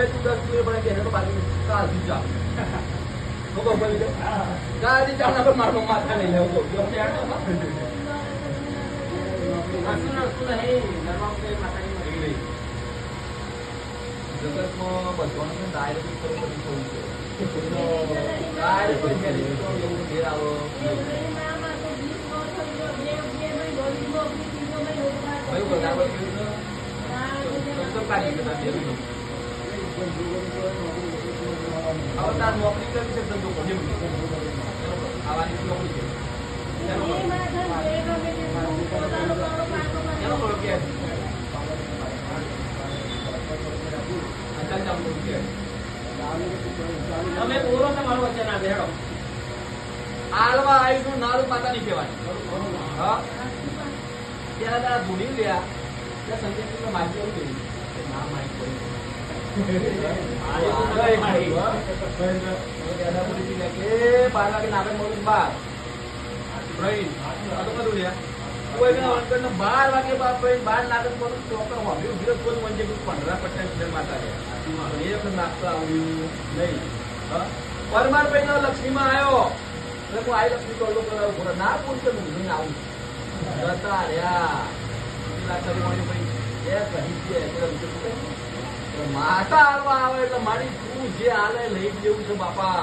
ભાઈ તું દસ કિલો પડે કે તો બાકી કાલથી ચા હું કહું બોલી દે કાલથી ચા ના મારો માથા નહીં લેવું તો જો કે આટલો માં જગતમાં બધાનું છે ને ડાયરેક્ટ ઉપર ઉપર થવું છે ડાયરેક્ટ ઉપર મેરેજ તો એવું ઘેર આવો ભાઈ બરાબર કેવું છે તો કાઢી કે તાર દેવું હવે તાર નોકરી કરવી છે ધંધો કરો નોકરી છે? કે? તમે બોલો તમારો વચ્ચે ના બેહડો. આલવા આવીશું નારું પાતા નહીં કહેવાની હા? ત્યારે તારા ધૂણી લ્યા ત્યાં સંજય માહિતી એવું કે ના કોઈ બાર વાગે નાટક મળું બાર વાગે પ્રવીણ મળું ચોક્કસ હોમ્યું વિરોધ કોઈ વંજે પંદર પચાસ માતા એ આવ્યું નહીં પરમાર ભાઈ લક્ષ્મીમાં આવ્યો હું આઈ લક્ષ્મી ટોલો કરાવું ના હું આવું ભાઈ એ કહી છે પેલા વિશે શું કહે? એટલે માતા હાલવા આવે એટલે મારી તું જે હાલે લઈ જેવું છે બાપા.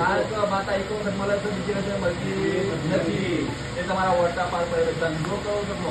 કાલ તો માતા એક વખત મળે છે, બીજી વખત મળતી નથી. એ તમારા વોટા પાર ધંધો કરો